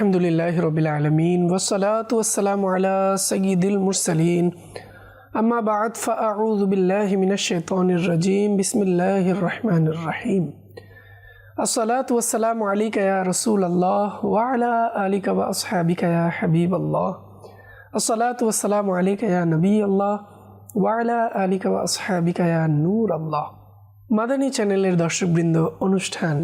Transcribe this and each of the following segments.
الحمد لله رب العالمين والصلاة والسلام على سيد المرسلين أما بعد فأعوذ بالله من الشيطان الرجيم بسم الله الرحمن الرحيم الصلاة والسلام عليك يا رسول الله وعلى آلك وأصحابك يا حبيب الله الصلاة والسلام عليك يا نبي الله وعلى آلك وأصحابك يا نور الله মাদানী চ্যানেলের দর্শকবৃন্দ অনুষ্ঠান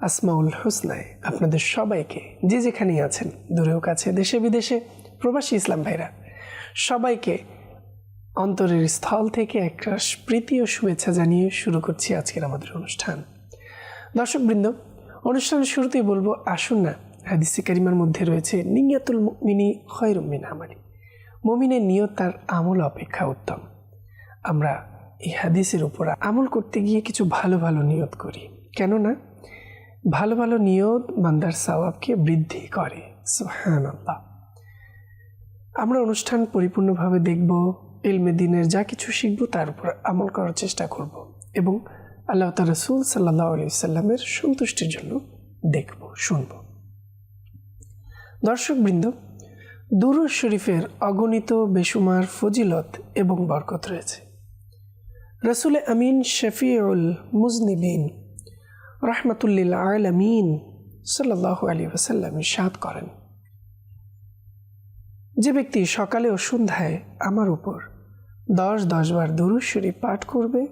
আসমাউল হোসনায় আপনাদের সবাইকে, যে যেখানেই আছেন, দূরেও কাছে, দেশে বিদেশে, প্রবাসী ইসলাম ভাইরা, সবাইকে অন্তরের স্থল থেকে একটা প্রীতি ও শুভেচ্ছা জানিয়ে শুরু করছি আজকের আমাদের অনুষ্ঠান। দর্শকবৃন্দ অনুষ্ঠানের শুরুতেই বলব, আসুন না, হাদিসি কারিমার মধ্যে রয়েছে, নিয়াতুল মিনি খয়রুমিন আমালি। মমিনের নিয়ত তার আমল অপেক্ষা উত্তম। আমরা এই হাদিসের উপর আমল করতে গিয়ে কিছু ভালো ভালো নিয়ত করি। কেননা ভালো ভালো নিয়ত বান্দার সওয়াবকে বৃদ্ধি করে। সুহান আল্লাহ আমরা অনুষ্ঠান পরিপূর্ণভাবে দেখব এলমে দিনের যা কিছু শিখব তার উপর আমল করার চেষ্টা করব এবং আল্লাহ তার রসুল সাল্লাহ আলি সাল্লামের সন্তুষ্টির জন্য দেখব, শুনব। দর্শকবৃন্দ দুরুজ শরীফের অগণিত বেসুমার ফজিলত এবং বরকত রয়েছে। রসুল আমিন শফিউল মুজনিবিন রহমতুল্লিল আলমিন সাল্লাহ আলী ওসাল্লাম সাদ করেন। যে ব্যক্তি সকালে ও সন্ধ্যায় আমার উপর দশ দশবার দুরুজ শরীফ পাঠ করবে,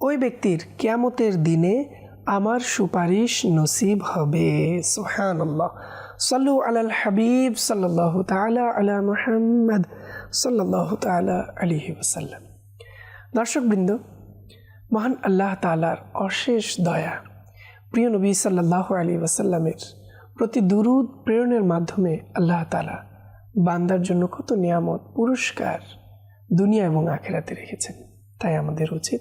ওই ব্যক্তির কেয়ামতের দিনে আমার সুপারিশ নসিব হবে। সোহান সাল্লু আলাল হাবিব সাল্লাহ তালা আলা মোহাম্মদ সাল্লাহ তালা আলিহি ওসাল্লাম দর্শকবৃন্দ, মহান আল্লাহ তালার অশেষ দয়া প্রিয় নবী সাল্লাহ আলী ওয়াসাল্লামের প্রতি দুরুদ প্রেরণের মাধ্যমে আল্লাহ তালা বান্দার জন্য কত নিয়ামত, পুরস্কার দুনিয়া এবং আখেরাতে রেখেছেন। তাই আমাদের উচিত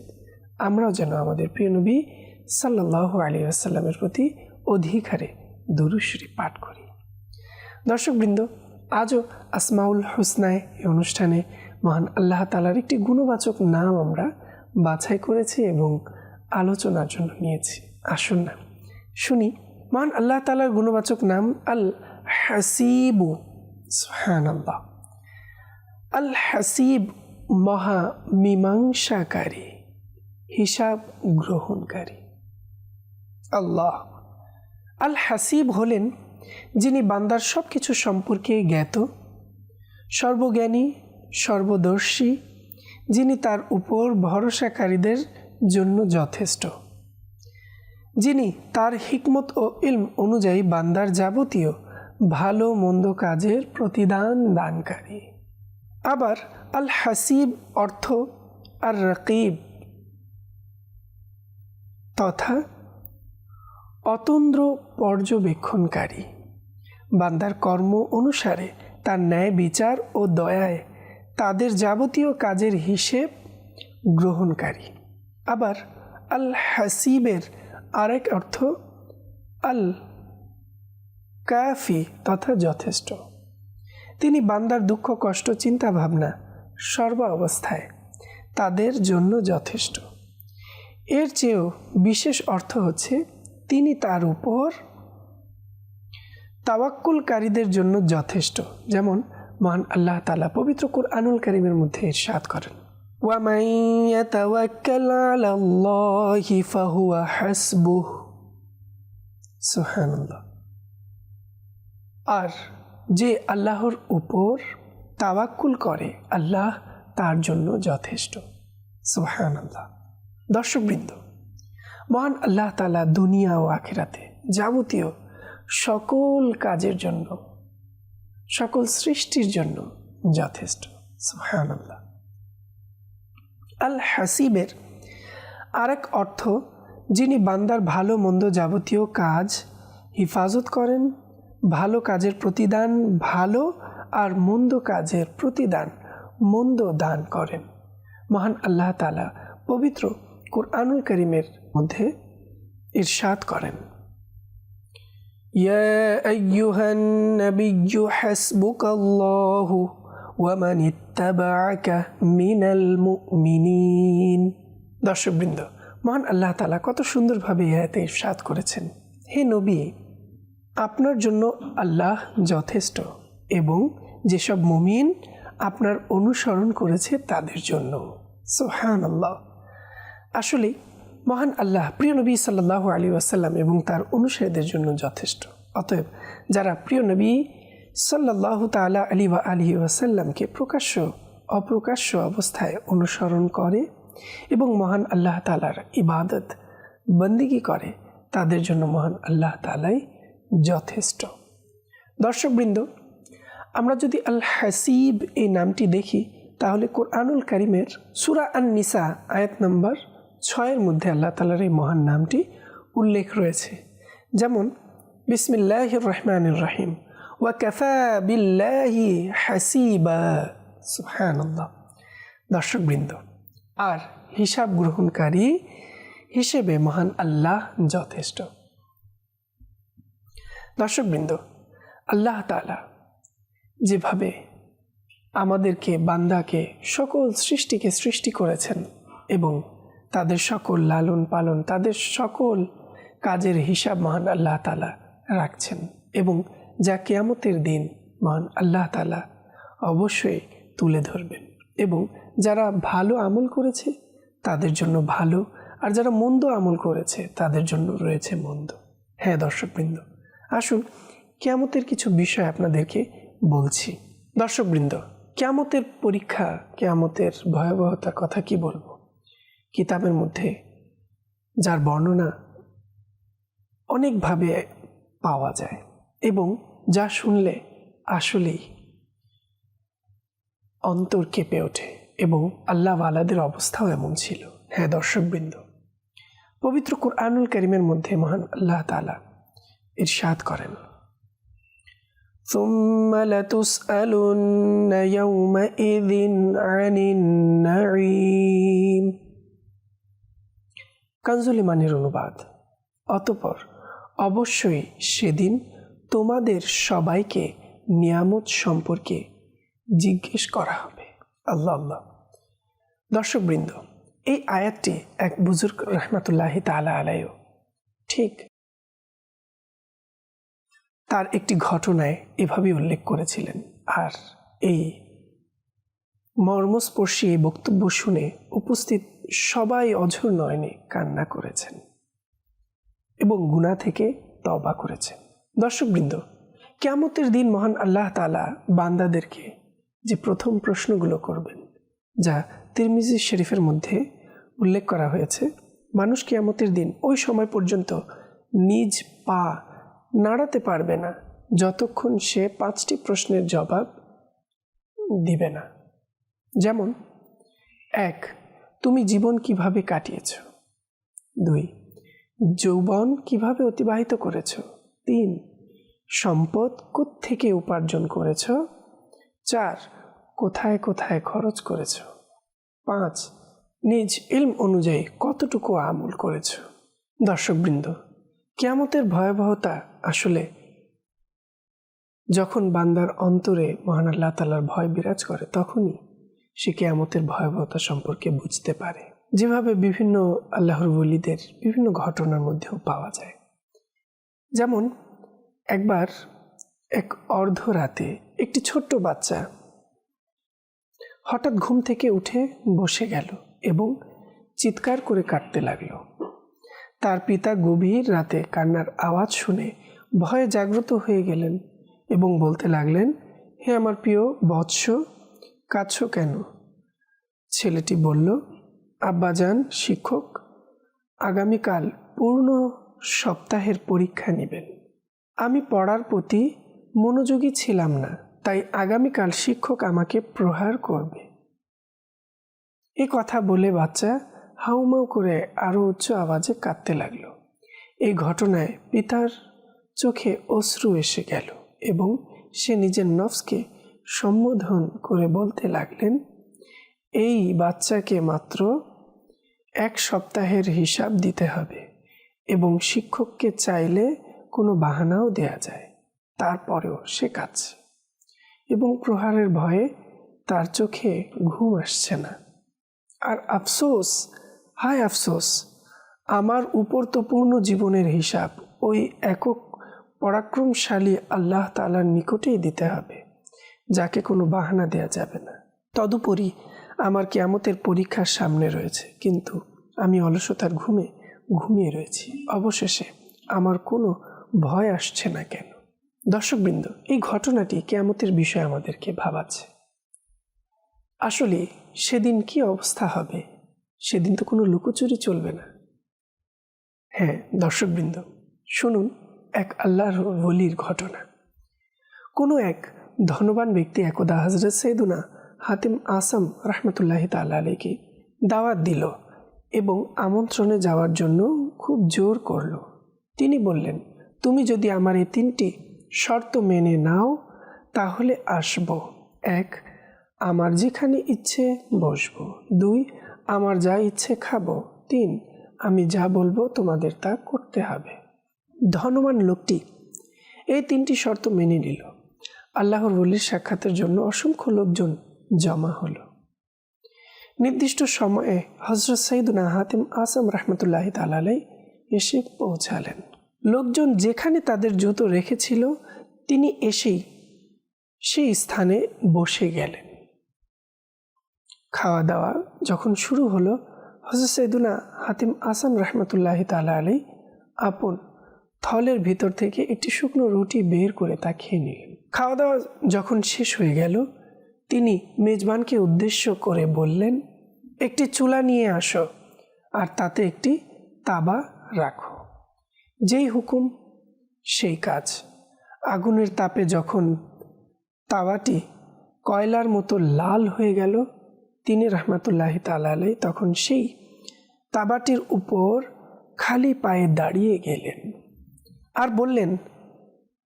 আমরাও যেন আমাদের প্রিয় নবী সাল্লাহ আলী আসাল্লামের প্রতি অধিকারে দুরুশ্বরী পাঠ করি। দর্শকবৃন্দ, আজও আসমাউল হুসনায় এই অনুষ্ঠানে মহান আল্লাহ তালার একটি গুণবাচক নাম আমরা বাছাই করেছি এবং আলোচনার জন্য নিয়েছি। আসুন না। শুনি, মহান আল্লাহ তালার গুণবাচক নাম আল হাসিবু সুহান আল্লাহ আল হাসিব মহা মীমাংসাকারী, হিসাব গ্রহণকারী। আল্লাহ। আল হাসিব হলেন যিনি বান্দার সব কিছু সম্পর্কে জ্ঞাত, সর্বজ্ঞানী, সর্বদর্শী, যিনি তার উপর ভরসাকারীদের জন্য যথেষ্ট। যিনি তার হিকমত ও ইলম অনুযায়ী বান্দার যাবতীয় ভালো মন্দ কাজের প্রতিদান দানকারী। আবার আল হাসিব অর্থ আর রকিব তথা অতন্দ্র পর্যবেক্ষণকারী। বান্দার কর্ম অনুসারে তার ন্যায় বিচার ও দয়ায় তাদের যাবতীয় কাজের হিসেব গ্রহণকারী। আবার আল হাসিবের আরেক অর্থ আল কাফি তথা যথেষ্ট। তিনি বান্দার দুঃখ, কষ্ট, চিন্তা, ভাবনা সর্ব অবস্থায় তাদের জন্য যথেষ্ট। এর চেয়েও বিশেষ অর্থ হচ্ছে তিনি তার উপর তাওয়াক্কুলকারীদের জন্য যথেষ্ট। যেমন মহান আল্লাহ তালা পবিত্র কুরআনুল করিমের মধ্যে ইরশাদ করেন। وَمَن يَتَوَكَّلْ عَلَى اللَّهِ فَهُوَ حَسْبُهُ সুবহানাল্লাহ আর যে আল্লাহর উপর তাওয়াক্কুল করে আল্লাহ তার জন্য যথেষ্ট সুবহানাল্লাহ দর্শকবৃন্দ মহান আল্লাহ তালা দুনিয়া ও আখেরাতে যাবতীয় সকল কাজের জন্য সকল সৃষ্টির জন্য যথেষ্ট সুবহানাল্লাহ আল হাসিবের আরেক অর্থ যিনি বান্দার ভালো মন্দ যাবতীয় কাজ হিফাজত করেন ভালো কাজের প্রতিদান ভালো আর মন্দ কাজের প্রতিদান মন্দ দান করেন মহান আল্লাহ তালা পবিত্র কোরআনুল করিমের মধ্যে ইরশাদ করেন يا أيها النبي حسبك الله ওয়ামান ইত্তাবাকা মিনাল মুমিনিন দর্শকবৃন্দ, মহান আল্লাহ তালা কত সুন্দরভাবে ইহাতে সাত করেছেন। হে নবী, আপনার জন্য আল্লাহ যথেষ্ট এবং যেসব মুমিন আপনার অনুসরণ করেছে তাদের জন্য। সোহান আল্লাহ আসলে মহান আল্লাহ প্রিয় নবী সাল্লাহ আলী আসাল্লাম এবং তার অনুসারীদের জন্য যথেষ্ট। অতএব যারা প্রিয় নবী সাল্লাহ তালা আলী বা আলী ওয়াসাল্লামকে প্রকাশ্য, অপ্রকাশ্য অবস্থায় অনুসরণ করে এবং মহান আল্লাহ তালার ইবাদত, বন্দিগি করে, তাদের জন্য মহান আল্লাহ তালাই যথেষ্ট। দর্শকবৃন্দ, আমরা যদি আল হাসিব এই নামটি দেখি, তাহলে কোরআনুল করিমের সুরা আন নিসা আয়াত নম্বর ছয়ের মধ্যে আল্লাহ তালার এই মহান নামটি উল্লেখ রয়েছে। যেমন বিসমিল্লাহ রহমান রাহিম ওয়া কাফা বিল্লাহি হাসিবা সুহানাল্লাহ দর্শকবৃন্দ, আর হিসাব গ্রহণকারী হিসেবে মহান আল্লাহ যথেষ্ট। দর্শকবৃন্দ, আল্লাহ তালা যেভাবে আমাদেরকে, বান্দাকে, সকল সৃষ্টিকে সৃষ্টি করেছেন এবং তাদের সকল লালন পালন, তাদের সকল কাজের হিসাব মহান আল্লাহ তালা রাখছেন এবং যা কেয়ামতের দিন মহান আল্লাহ তালা অবশ্যই তুলে ধরবেন। এবং যারা ভালো আমল করেছে, তাদের জন্য ভালো, আর যারা মন্দ আমল করেছে, তাদের জন্য রয়েছে মন্দ। হ্যাঁ দর্শকবৃন্দ, আসুন কেয়ামতের কিছু বিষয় আপনাদেরকে বলছি। দর্শকবৃন্দ, কেয়ামতের পরীক্ষা, কেয়ামতের ভয়াবহতার কথা কি বলব? কিতাবের মধ্যে যার বর্ণনা অনেকভাবে পাওয়া যায়। এবং যা শুনলে আসলেই অন্তর কেঁপে ওঠে এবং আল্লাহ ওয়ালাদের অবস্থাও এমন ছিল হ্যাঁ দর্শকবৃন্দ পবিত্র কোরআনুল করিমের মধ্যে মহান আল্লাহ তালা ইরশাদ করেন ثم لتسألن يومئذ عن النعيم কানজুলিমানের অনুবাদ অতপর অবশ্যই সেদিন তোমাদের সবাইকে নিয়ামত সম্পর্কে জিজ্ঞেস করা হবে। আল্লাহ আল্লাহ। দর্শকবৃন্দ, এই আয়াতটি এক বুজুর্গ রহমতুল্লাহ তালা আলাইও ঠিক তার একটি ঘটনায় এভাবে উল্লেখ করেছিলেন। আর এই মর্মস্পর্শী এই বক্তব্য শুনে উপস্থিত সবাই অঝর নয়নে কান্না করেছেন এবং গুণা থেকে তবা করেছেন। দর্শকবৃন্দ কেমতের দিন মহান আল্লাহ তালা বান্দাদেরকে যে প্রথম প্রশ্নগুলো করবেন, যা তিরমিজি শরীফের মধ্যে উল্লেখ করা হয়েছে, মানুষ কেয়ামতের দিন ওই সময় পর্যন্ত নিজ পা নাড়াতে পারবে না, যতক্ষণ সে পাঁচটি প্রশ্নের জবাব দিবে না। যেমন, এক, তুমি জীবন কীভাবে কাটিয়েছ? দুই, যৌবন কীভাবে অতিবাহিত করেছ? তিন, সম্পদ থেকে উপার্জন করেছ? চার, কোথায় কোথায় খরচ করেছ? পাঁচ, নিজ ইলম অনুযায়ী কতটুকু আমল করেছ? দর্শকবৃন্দ, কেয়ামতের ভয়াবহতা আসলে যখন বান্দার অন্তরে মহান আল্লাহ তালার ভয় বিরাজ করে, তখনই সে কেয়ামতের ভয়াবহতা সম্পর্কে বুঝতে পারে। যেভাবে বিভিন্ন আল্লাহর বলিদের বিভিন্ন ঘটনার মধ্যেও পাওয়া যায়। যেমন একবার এক অর্ধ রাতে একটি ছোট্ট বাচ্চা হঠাৎ ঘুম থেকে উঠে বসে গেল এবং চিৎকার করে কাটতে লাগল। তার পিতা গভীর রাতে কান্নার আওয়াজ শুনে ভয়ে জাগ্রত হয়ে গেলেন এবং বলতে লাগলেন, হে আমার প্রিয় বৎস কাছ কেন? ছেলেটি বলল, আব্বাজান, শিক্ষক, আগামীকাল পূর্ণ সপ্তাহের পরীক্ষা নেবেন। আমি পড়ার প্রতি মনোযোগী ছিলাম না, তাই আগামীকাল শিক্ষক আমাকে প্রহার করবে। এ কথা বলে বাচ্চা হাউমাউ করে আরও উচ্চ আওয়াজে কাঁদতে লাগল। এই ঘটনায় পিতার চোখে অশ্রু এসে গেল এবং সে নিজের নফসকে সম্বোধন করে বলতে লাগলেন, এই বাচ্চাকে মাত্র এক সপ্তাহের হিসাব দিতে হবে। এবং শিক্ষককে চাইলে কোনো বাহানাও দেয়া যায়। তারপরেও সে কাঁদছে এবং প্রহারের ভয়ে তার চোখে ঘুম আসছে না। আর আফসোস, হায় আফসোস, আমার উপর তো পূর্ণ জীবনের হিসাব ওই একক পরাক্রমশালী আল্লাহ তালার নিকটেই দিতে হবে, যাকে কোনো বাহানা দেয়া যাবে না। তদুপরি আমার কেয়ামতের পরীক্ষার সামনে রয়েছে, কিন্তু আমি অলসতার ঘুমে ঘুমিয়ে রয়েছি। অবশেষে আমার কোনো ভয় আসছে না কেন? দর্শকবৃন্দ, এই ঘটনাটি কেয়ামতের বিষয়ে আমাদেরকে ভাবাচ্ছে। আসলে সেদিন কি অবস্থা হবে? সেদিন তো কোনো লুকোচুরি চলবে না। হ্যাঁ দর্শকবৃন্দ, শুনুন, এক আল্লাহর বলির ঘটনা। কোনো এক ধনবান ব্যক্তি একদা হজরত সৈদুনা হাতিম আসাম রহমতুল্লাহ তাল্লা আলীকে দাওয়াত দিল এবং আমন্ত্রণে যাওয়ার জন্য খুব জোর করল। তিনি বললেন, তুমি যদি আমার এই তিনটি শর্ত মেনে নাও, তাহলে আসব। এক, আমার যেখানে ইচ্ছে বসবো। দুই, আমার যা ইচ্ছে খাব। তিন, আমি যা বলব তোমাদের তা করতে হবে। ধনবান লোকটি এই তিনটি শর্ত মেনে নিল। আল্লাহর বলির সাক্ষাতের জন্য অসংখ্য লোকজন জমা হলো। নির্দিষ্ট সময়ে হজরত সৈদুনা হাতিম আসাম রহমতুল্লাহ তালাই এসে পৌঁছালেন। লোকজন যেখানে তাদের জুতো রেখেছিল, তিনি এসেই সেই স্থানে বসে গেলেন। খাওয়া দাওয়া যখন শুরু হলো হজরত সৈদুনা হাতিম আসাম রহমতুল্লাহ তালা আপন থলের ভিতর থেকে একটি শুকনো রুটি বের করে তা খেয়ে নিলেন। খাওয়া দাওয়া যখন শেষ হয়ে গেল, তিনি মেজবানকে উদ্দেশ্য করে বললেন একটি চুলা নিয়ে আসো আর তাতে একটি তাবা রাখো। যেই হুকুম, সেই কাজ। আগুনের তাপে যখন তাওয়াটি কয়লার মতো লাল হয়ে গেল, তিনি রহমাতুল্লাহ তালাই তখন সেই তাবাটির উপর খালি পায়ে দাঁড়িয়ে গেলেন আর বললেন,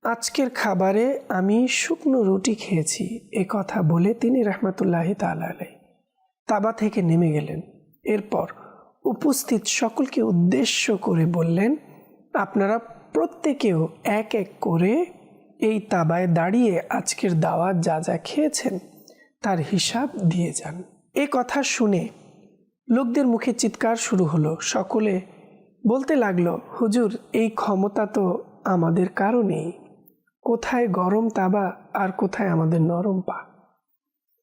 আজকের খাবারে আমি শুকনো রুটি খেয়েছি, এ কথা বলে তিনি রহমাতুল্লাহ তালাই তাবা থেকে নেমে গেলেন। এরপর উপস্থিত সকলকে উদ্দেশ্য করে বললেন, আপনারা প্রত্যেকেও এক এক করে এই তাবায় দাঁড়িয়ে আজকের দাওয়াত যা যা খেয়েছেন তার হিসাব দিয়ে যান। এ কথা শুনে লোকদের মুখে চিৎকার শুরু হলো। সকলে বলতে লাগল, হুজুর, এই ক্ষমতা তো আমাদের কারণেই কোথায় গরম তাবা আর কোথায় আমাদের নরম পা?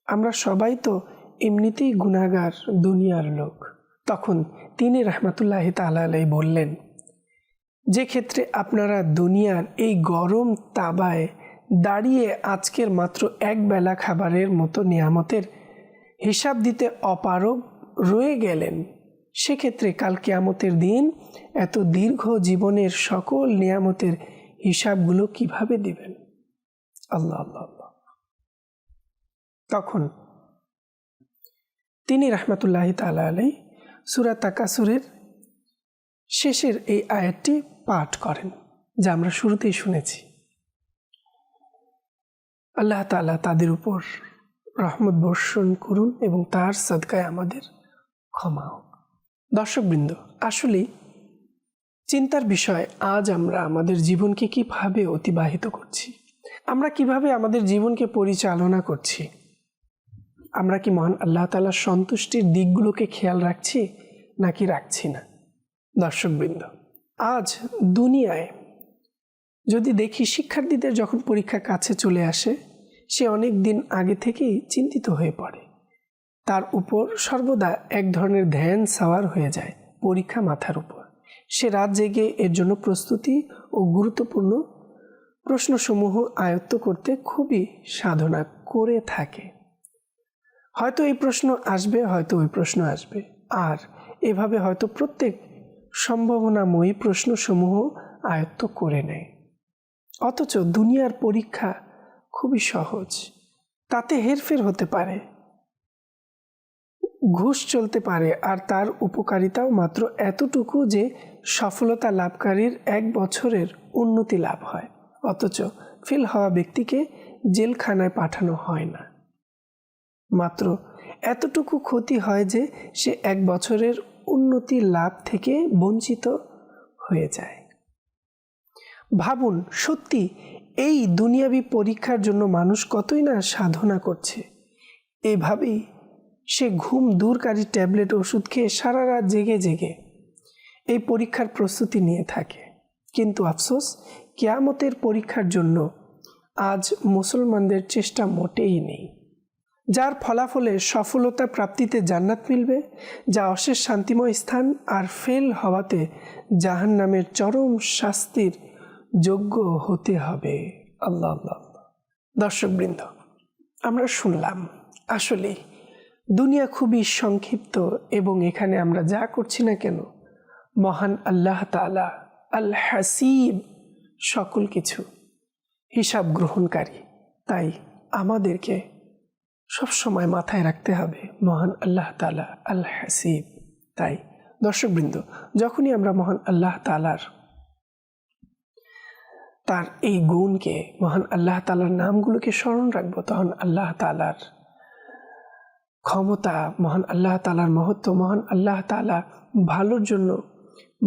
আমরা সবাই তো এমনিতেই গুণাগার দুনিয়ার লোক। তখন তিনি রহমতুল্লাহ তালাই বললেন, যে ক্ষেত্রে আপনারা দুনিয়ার এই গরম তাবায় দাঁড়িয়ে আজকের মাত্র এক বেলা খাবারের মতো নিয়ামতের হিসাব দিতে অপারগ রয়ে গেলেন, সেক্ষেত্রে কাল কেয়ামতের দিন এত দীর্ঘ জীবনের সকল নিয়ামতের হিসাবগুলো কীভাবে দিবেন? আল্লাহ আল্লাহ আল্লাহ। তখন তিনি রহমতুল্লাহ তালা আলাই সুরা তাকাসুরের শেষের এই আয়াতটি পাঠ করেন, যা আমরা শুরুতেই শুনেছি। আল্লাহ তালা তাদের উপর রহমত বর্ষণ করুন এবং তার সদকায় আমাদের ক্ষমা হোক। দর্শকবৃন্দ আসলেই চিন্তার বিষয়, আজ আমরা আমাদের জীবনকে কীভাবে অতিবাহিত করছি? আমরা কীভাবে আমাদের জীবনকে পরিচালনা করছি? আমরা কি মহান আল্লাহ তালার সন্তুষ্টির দিকগুলোকে খেয়াল রাখছি নাকি রাখছি না? দর্শকবৃন্দ, আজ দুনিয়ায় যদি দেখি শিক্ষার্থীদের যখন পরীক্ষা কাছে চলে আসে, সে অনেক দিন আগে থেকেই চিন্তিত হয়ে পড়ে। তার উপর সর্বদা এক ধরনের ধ্যান সাওয়ার হয়ে যায় পরীক্ষা মাথার উপর। সে রাত জেগে এর জন্য প্রস্তুতি ও গুরুত্বপূর্ণ প্রশ্নসমূহ আয়ত্ত করতে খুবই সাধনা করে থাকে। হয়তো এই প্রশ্ন আসবে, হয়তো ওই প্রশ্ন আসবে। আর এভাবে হয়তো প্রত্যেক সম্ভাবনাময়ী প্রশ্নসমূহ আয়ত্ত করে নেয়। অথচ দুনিয়ার পরীক্ষা খুবই সহজ। তাতে হেরফের হতে পারে। ঘুষ চলতে পারে, আর তার উপকারিতাও মাত্র এতটুকু যে সফলতা লাভকারীর এক বছরের উন্নতি লাভ হয়। অথচ ফেল হওয়া ব্যক্তিকে জেলখানায় পাঠানো হয় না। মাত্র। এতটুকু ক্ষতি হয় যে সে এক বছরের উন্নতি লাভ থেকে বঞ্চিত হয়ে যায়। ভাবুন, সত্যি এই দুনিয়াবি পরীক্ষার জন্য মানুষ কতই না সাধনা করছে। এভাবেই সে ঘুম দূরকারী ট্যাবলেট ওষুধ খেয়ে সারা রাত জেগে জেগে এই পরীক্ষার প্রস্তুতি নিয়ে থাকে। কিন্তু আফসোস, কেয়ামতের পরীক্ষার জন্য আজ মুসলমানদের চেষ্টা মোটেই নেই। যার ফলাফলে সফলতা প্রাপ্তিতে জান্নাত মিলবে, যা অশেষ শান্তিময় স্থান আর ফেল হওয়াতে জাহান নামের চরম শাস্তির যোগ্য হতে হবে আল্লাহ আল্লাহ। দর্শকবৃন্দ, আমরা শুনলাম, আসলে দুনিয়া খুবই সংক্ষিপ্ত এবং এখানে আমরা যা করছি না কেন, মহান আল্লাহ তালা আল হাসিব সকল কিছু হিসাব গ্রহণকারী, তাই আমাদেরকে সবসময় মাথায় রাখতে হবে, মহান আল্লাহ তালা আল হাসিব তাই, দর্শকবৃন্দ, যখনই আমরা মহান আল্লাহ তালার তার এই গুণকে, মহান আল্লাহ তালার নামগুলোকে স্মরণ রাখব, তখন আল্লাহ তালার ক্ষমতা, মহান আল্লাহ তালার মহত্ব, মহান আল্লাহ তালা ভালোর জন্য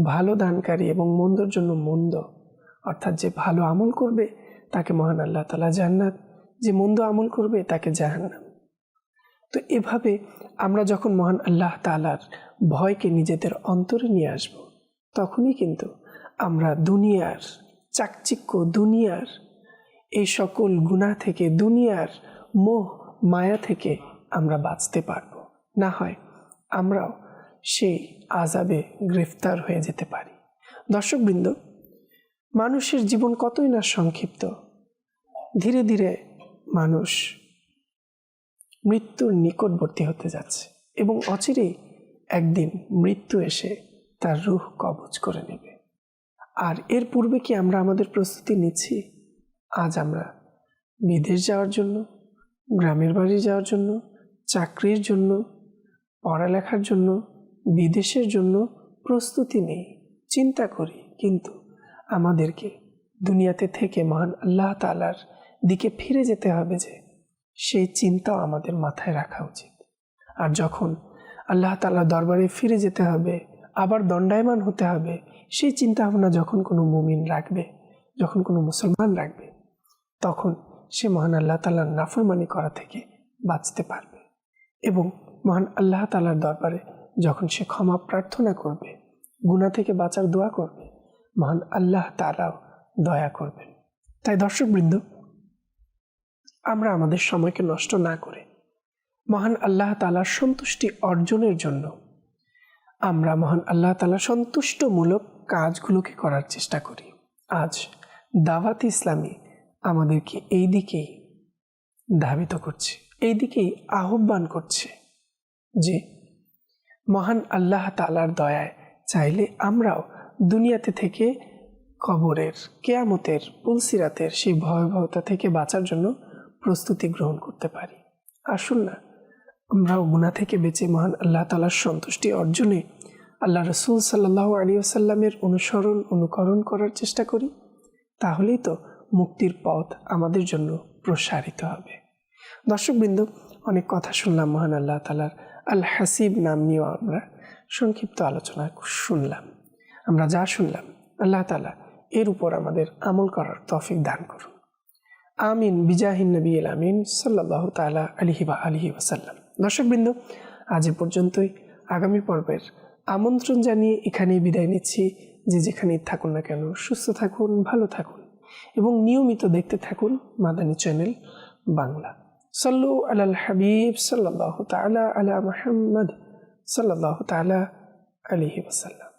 ভালো দানকারী এবং মন্দর জন্য মন্দ, অর্থাৎ যে ভালো আমল করবে, তাকে মহান আল্লাহ তালা জান্নাত, যে মন্দ আমল করবে, তাকে জাহান্নাম। তো এভাবে আমরা যখন মহান আল্লাহ তালার ভয়কে নিজেদের অন্তরে নিয়ে আসব, তখনই কিন্তু আমরা দুনিয়ার চাকচিক্য, দুনিয়ার এই সকল গুণা থেকে, দুনিয়ার মোহ, মায়া থেকে আমরা বাঁচতে পারব। না হয় আমরাও সেই আজাবে গ্রেফতার হয়ে যেতে পারি। দর্শকবৃন্দ, মানুষের জীবন কতই না সংক্ষিপ্ত। ধীরে ধীরে মানুষ মৃত্যুর নিকটবর্তী হতে যাচ্ছে এবং অচিরেই একদিন মৃত্যু এসে তার রুহ কবজ করে নেবে। আর এর পূর্বে কি আমরা আমাদের প্রস্তুতি নিচ্ছি? আজ আমরা বিদেশ যাওয়ার জন্য, গ্রামের বাড়ি যাওয়ার জন্য, চাকরির জন্য, পড়ালেখার জন্য, বিদেশের জন্য প্রস্তুতি নেই। চিন্তা করি, কিন্তু আমাদেরকে দুনিয়াতে থেকে মহান আল্লাহ তালার দিকে ফিরে যেতে হবে যে সেই চিন্তাও আমাদের মাথায় রাখা উচিত। আর যখন আল্লাহ তালার দরবারে ফিরে যেতে হবে, আবার দণ্ডায়মান হতে হবে, সেই চিন্তা ভাবনা যখন কোনো মুমিন রাখবে, যখন কোনো মুসলমান রাখবে, তখন সে মহান আল্লাহ তালার নাফরমানি করা থেকে বাঁচতে পারবে। এবং মহান আল্লাহ তালার দরবারে যখন সে ক্ষমা প্রার্থনা করবে গুণা থেকে বাঁচার দোয়া করবে, মহান আল্লাহ তালাও দয়া করবেন। তাই দর্শকবৃন্দ আমরা আমাদের সময়কে নষ্ট না করে। মহান আল্লাহ তালার সন্তুষ্টি অর্জনের জন্য। আমরা মহান আল্লাহ তালা সন্তুষ্টমূলক কাজগুলোকে করার চেষ্টা করি। আজ দাওয়াত ইসলামী আমাদেরকে এই দিকেই ধাবিত করছে, এই দিকেই আহ্বান করছে যে মহান আল্লাহ তালার দয়ায় চাইলে আমরাও দুনিয়াতে থেকে কবরের, কেয়ামতের, পুলসিরাতের সেই ভয়াবহতা থেকে বাঁচার জন্য প্রস্তুতি গ্রহণ করতে পারি। আসুন না, আমরাও গুণা থেকে বেঁচে মহান আল্লাহ তালার সন্তুষ্টি অর্জনে আল্লাহ রসুল সাল্লাহ আলী আসাল্লামের অনুসরণ, অনুকরণ করার চেষ্টা করি, তাহলেই তো মুক্তির পথ আমাদের জন্য প্রসারিত হবে। দর্শকবৃন্দ, অনেক কথা শুনলাম মহান আল্লাহ তালার আল হাসিব নাম নিয়েও আমরা সংক্ষিপ্ত আলোচনা শুনলাম। আমরা যা শুনলাম, আল্লাহ তালা এর উপর আমাদের আমল করার তফিক দান করুন। আমিন, বিজাহিন নবী আল আমিন সাল্লাহ তালা আলহি বা আলহি ওয়াসাল্লাম দর্শকবৃন্দ, আজ এ পর্যন্তই। আগামী পর্বের আমন্ত্রণ জানিয়ে এখানেই বিদায় নিচ্ছি। যে যেখানেই থাকুন না কেন, সুস্থ থাকুন, ভালো থাকুন এবং নিয়মিত দেখতে থাকুন মাদানী চ্যানেল বাংলা। সাল্লু আলাল হাবিব সাল্লাহ তালা আলা মাহমদ সাল্লাহ তালা আলহি ওসাল্লাম